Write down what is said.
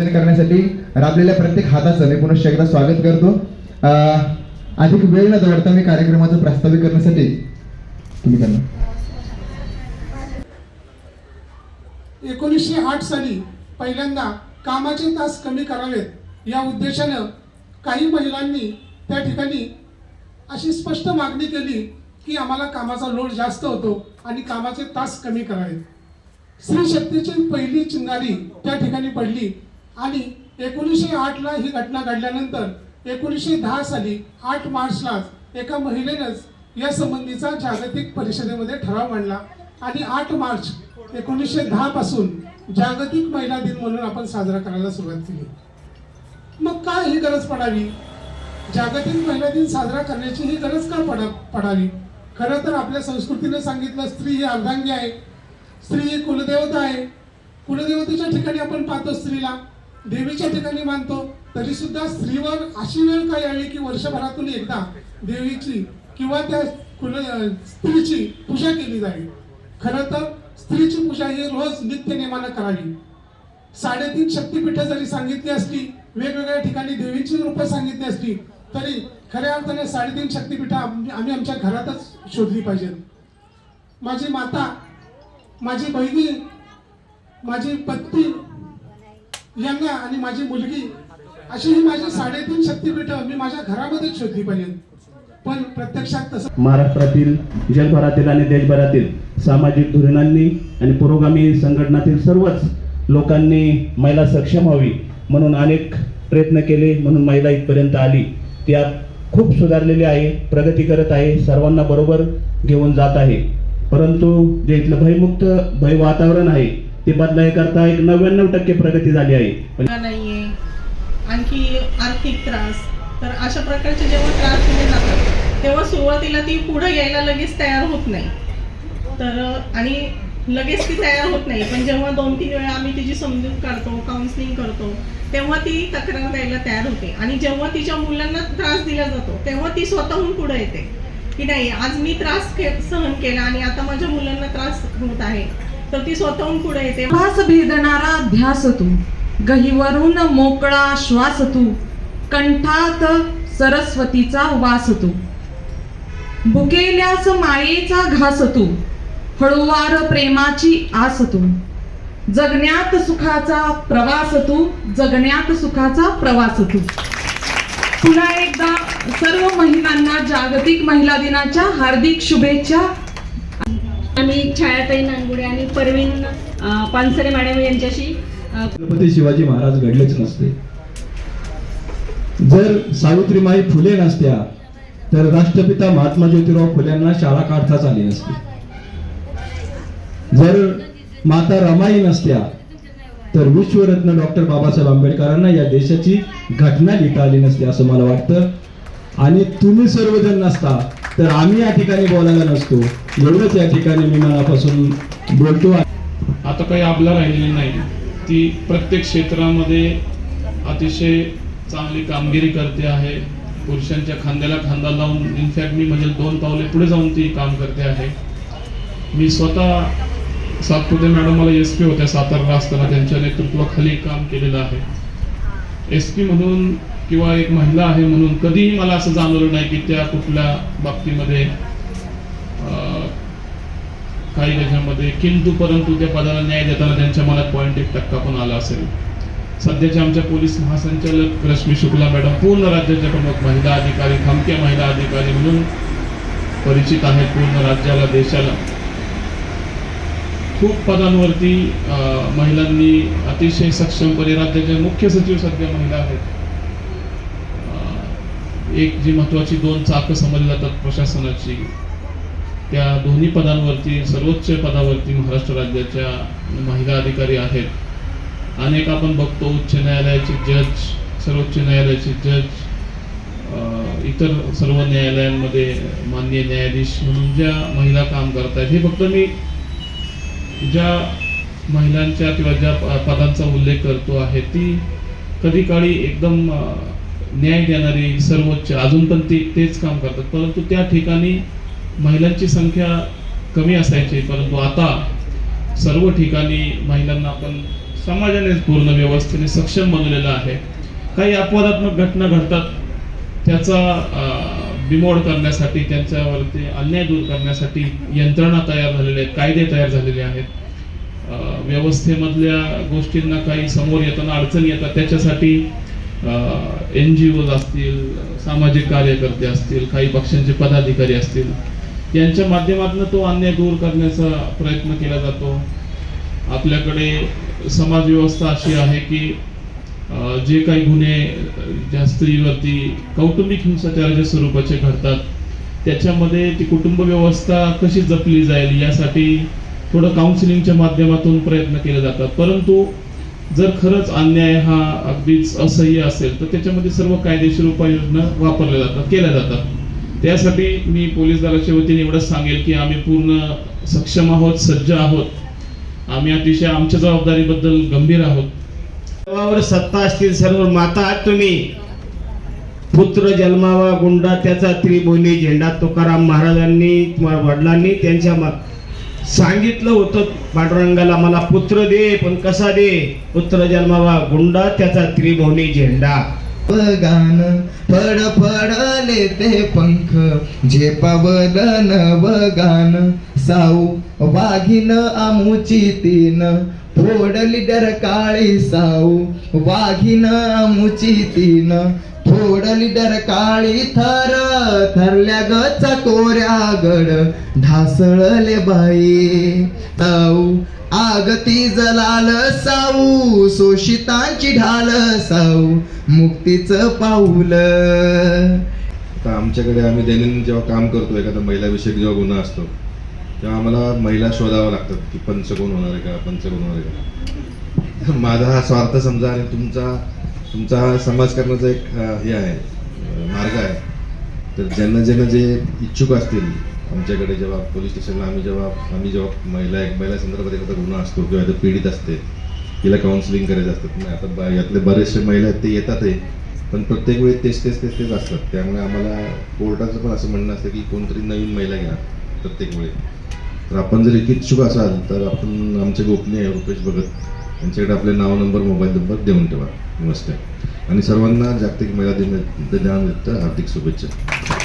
आयोजन करण्यासाठी राबलेल्या प्रत्येक हाताचं मी पुनश्च एकदा स्वागत करतो. अधिक वेळ न दवडता मी कार्यक्रमाचं प्रास्ताविक करण्यासाठी तुम्ही करणार एकोणीसशे आठ साली पहिल्यांदा कामाचे तास कमी करावेत या उद्देशानं काही महिलांनी त्या ठिकाणी अशी स्पष्ट मागणी केली की आम्हाला कामाचा लोड जास्त होतो आणि कामाचे तास कमी करावेत. स्त्री शक्तीची पहिली चिंगारी त्या ठिकाणी पडली. आणि एकोणीसशे आठला ही घटना घडल्यानंतर एकोणीसशे दहा साली आठ मार्चलाच एका महिलेनंच या संबंधीचा जागतिक परिषदेमध्ये ठराव मांडला. आणि आठ मार्च एकोणीसशे दहा पासून जागतिक महिला दिन म्हणून आपण साजरा करायला सुरुवात केली. मग काय ही गरज पडावी? जागतिक महिला दिन साजरा करण्याची ही गरज का पडा पडावी? खरं तर आपल्या संस्कृतीने सांगितलं स्त्री ही अर्धांगी आहे स्त्री ही कुलदेवता आहे. कुलदेवतेच्या ठिकाणी आपण पाहतो स्त्रीला. देवीच्या ठिकाणी मानतो तरी सुद्धा स्त्रीवर अशी वेळ काही यावी की वर्षभरातून एकदा देवीची किंवा त्या कुल स्त्रीची पूजा केली जावी खरं तर स्त्रीची पूजा ही रोज नित्य नेमानं करावी. साडेतीन शक्तीपीठं जरी सांगितली असली वेगवेगळ्या ठिकाणी देवीची रूपं सांगितली असली तरी खऱ्या अर्थाने साडेतीन शक्तीपीठं आम्ही आमच्या घरातच शोधली पाहिजेत. माझी माता माझी बहिणी माझी पत्नी यांना आणि माझी मुलगी अशी ही माझी साडेतीन शक्तीपीठं मी माझ्या घरामध्येच शोधली पाहिजेत. पण प्रत्यक्षात तसं महाराष्ट्रातील जगभरातील आणि देशभरातील सामाजिक धोरणांनी आणि पुरोगामी संघटनातील सर्वच लोकांनी महिला सक्षम व्हावी म्हणून अनेक प्रयत्न केले म्हणून महिला इथपर्यंत आली. त्यात खूप सुधारलेली आहे प्रगती करत आहे सर्वांना बरोबर घेऊन जात आहे. परंतु जे इथलं भयमुक्त भय वातावरण आहे ते बदलायकरता एक नव्याण्णव टक्के प्रगती झाली आहे. नाहीये. आणखी आर्थिक त्रास. तर अशा प्रकारचे जेव्हा त्रास दिले जातात तेव्हा सुरुवातीला ती पुढे यायला लगेच तयार होत नाही. तर आणि लगेच ती तयार होत नाही. पण जेव्हा दोन तीन वेळा आम्ही तिची समजून काढतो काउन्सिलिंग करतो तेव्हा ती तक्रार द्यायला तयार होते. आणि जेव्हा तिच्या मुलांना त्रास दिला जातो तेव्हा ती स्वतःहून पुढे येते. की नाही आज मी त्रास के सहन केला आणि आता माझ्या मुलांना त्रास होत आहे. तर ती स्वतःहून पुढे येते. भास भेदणारा ध्यास तू गहीवरून मोकळा श्वास तू कंठात सरस्वतीचा वास तू भुकेल्यास मायेचा घास तू हळूवार प्रेमाची आस तू जगण्यात सुखाचा प्रवास तू जगण्यात सुखाचा प्रवास तू पुन्हा एकदा सर्व महिलांना जागतिक महिला दिनाच्या हार्दिक शुभेच्छा. आम्ही छायाताई नांगुडे आणि परवीन पानसरे मॅडम यांच्याशी छत्रपती शिवाजी महाराज घडलेच नसते. जर सावित्रीमाई फुले नसत्या तर राष्ट्रपिता महात्मा ज्योतिराव फुल्यांना शाळा काढताच आली नसती. जर माता रमाई नसत्या तर विश्वरत्न डॉक्टर बाबासाहेब आंबेडकरांना या देशाची घटना लिहिता आली नसती असं मला वाटतं. आणि तुम्ही सर्वजण नसता तर आम्ही या ठिकाणी बोलायला नसतो. एवढंच या ठिकाणी मी मनापासून बोलतो आता काही आपला राहिलेली नाही. ती प्रत्येक क्षेत्रामध्ये अतिशय चांगली कामगिरी करते आहे. पुरुषांच्या खांद्याला खांदा लावून इनफॅक्ट मी म्हणजे दोन पावले पुढे जाऊन ती काम करते आहे. मी स्वतः सातपुते मॅडम मला एस पी होत्या सातारा असताना त्यांच्या नेतृत्वाखाली काम केलेलं आहे. एस पी म्हणून किंवा एक महिला आहे म्हणून कधीही मला असं जाणवलं नाही की त्या कुठल्या बाबतीमध्ये अं, काही त्याच्यामध्ये किंतु परंतु त्या पदाला न्याय देताना त्यांच्या मनात पॉईंट एक टक्का पण आला असेल. सध्याच्या आमच्या पोलीस महासंचालक रश्मी शुक्ला मॅडम पूर्ण राज्याच्या प्रमुख महिला अधिकारी खामक्या महिला अधिकारी म्हणून परिचित आहेत पूर्ण राज्याला देशाला. खूप पदांवरती महिलांनी अतिशय सक्षमपणे राज्याच्या मुख्य सचिव सध्या महिला आहेत. एक जी महत्वाची दोन चाकं समजली जातात प्रशासनाची त्या दोन्ही पदांवरती सर्वोच्च पदावरती महाराष्ट्र राज्याच्या महिला अधिकारी आहेत. अनेक आपण बघतो उच्च न्यायालयाचे जज सर्वोच्च न्यायालयाचे जज इतर सर्व न्यायालयांमध्ये माननीय न्यायाधीश म्हणून ज्या महिला काम करत आहेत हे फक्त मी ज्या महिलांच्या किंवा ज्या पदांचा उल्लेख करतो आहे ती कधी काळी एकदम न्याय देणारी सर्वोच्च अजून पण ती तेच काम करतात. परंतु त्या ठिकाणी महिलांची संख्या कमी असायची परंतु आता सर्व ठिकाणी महिलांना आपण समाजानेच पूर्ण व्यवस्थेने सक्षम बनवलेलं आहे. काही अपवादात्मक घटना घडतात त्याचा बिमोड करण्यासाठी त्यांच्यावरती अन्याय दूर करण्यासाठी यंत्रणा तयार झालेल्या आहेत कायदे तयार झालेले आहेत. व्यवस्थेमधल्या गोष्टींना काही समोर येताना अडचणी येतात त्याच्यासाठी एन जी ओज असतील सामाजिक कार्यकर्ते असतील काही पक्षांचे पदाधिकारी असतील यांच्या माध्यमातून तो अन्याय दूर करण्याचा प्रयत्न केला जातो. आपल्याकडे समाज व्यवस्था अशी आहे की जे काही गुन्हे ज्या स्त्रीवरती कौटुंबिक हिंसाचाराच्या स्वरूपाचे घडतात त्याच्यामध्ये ती कुटुंब व्यवस्था कशी जपली जाईल यासाठी थोडं काउन्सिलिंगच्या माध्यमातून प्रयत्न केले जातात. परंतु जर खरंच अन्याय हा अगदीच असह्य असेल तर त्याच्यामध्ये सर्व कायदेशीर उपाययोजना वापरल्या जातात केल्या जातात. त्यासाठी मी पोलीस दलाच्या वतीने एवढंच सांगेल की आम्ही पूर्ण सक्षम आहोत सज्ज आहोत. आम्ही अतिशय आमच्या जबाबदारीबद्दल गंभीर आहोत. सत्ता असतील सर्व माता आहात तुम्ही पुत्र जन्मावा गुंडा त्याचा त्रिभुवनी झेंडा तुकाराम महाराजांनी वडिलांनी त्यांच्या मा- सांगितलं होतं पांडुरंगाला मला पुत्र दे पण कसा दे? पुत्र जन्मावा गुंडा त्याचा त्रिभुवनी झेंडा. गान फड फडले ते पंख जे पावल गान साऊ वाघिन आमुची तीन फोडली डर काळी साऊ वाघिन आमुची तीन फोडली डर काळी थर थरल्या ग कोऱ्या गड ढासळले बाई. ताऊ आगती जलाल साऊ शोषितांची ढाल साऊ मुक्तीचं पाऊल. आता आमच्याकडे आम्ही दैनंदिन जेव्हा काम करतो एखादा महिलाविषयक जेव्हा गुन्हा असतो तेव्हा आम्हाला महिला शोधाव्या लागतात की पंच कोण होणार आहे का पंच कोण होणार आहे का. माझा हा स्वार्थ समजा आणि तुमचा तुमचा हा समाज करण्याचा एक हे आहे मार्ग आहे. तर ज्यांना ज्यांना जे इच्छुक असतील आमच्याकडे जेव्हा पोलीस स्टेशनला आम्ही जेव्हा आम्ही जेव्हा महिला एक महिला संदर्भात एखादा गुन्हा असतो किंवा एखादं पीडित असते तिला काउन्सिलिंग करायचं असतं. नाही आता बा यातले बरेचसे महिला आहेत ते येतात आहे पण प्रत्येक वेळी तेच तेच तेच तेच असतात. त्यामुळे आम्हाला कोर्टाचं पण असं म्हणणं असतं की कोणतरी नवीन महिला घ्या प्रत्येक वेळी. तर आपण जर इच्छुक असाल तर आपण आमचे गोपनीय रुपेश भगत यांच्याकडे आपले नाव नंबर मोबाईल नंबर देऊन ठेवा. नमस्ते. आणि सर्वांना जागतिक महिला दिन दिनानिमित्त हार्दिक शुभेच्छा.